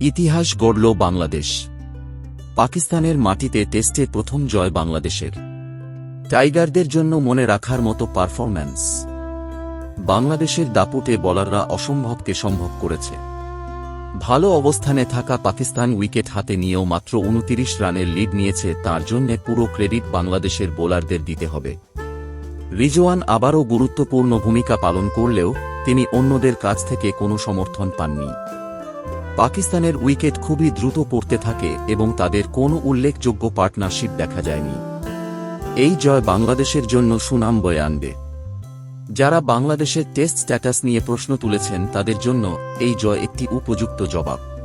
ইতিহাস গড়ল বাংলাদেশ। পাকিস্তানের মাটিতে টেস্টে প্রথম জয় বাংলাদেশের। টাইগারদের জন্য মনে রাখার মতো পারফরম্যান্স। বাংলাদেশের দাপুটে বলাররা অসম্ভবকে সম্ভব করেছে। ভালো অবস্থানে থাকা পাকিস্তান উইকেট হাতে নিয়েও মাত্র উনতিরিশ রানের লিড নিয়েছে, তার জন্যে পুরো ক্রেডিট বাংলাদেশের বোলারদের দিতে হবে। রিজওয়ান আবারও গুরুত্বপূর্ণ ভূমিকা পালন করলেও, তিনি অন্যদের কাছ থেকে কোনো সমর্থন পাননি। পাকিস্তানের উইকেট খুবই দ্রুত পড়তে থাকে এবং তাদের কোনো উল্লেখযোগ্য পার্টনারশিপ দেখা যায়নি। এই জয় বাংলাদেশের জন্য সুনাম বয়ে আনবে। যারা বাংলাদেশের টেস্ট স্ট্যাটাস নিয়ে প্রশ্ন তুলেছেন তাদের জন্য এই জয় একটি উপযুক্ত জবাব।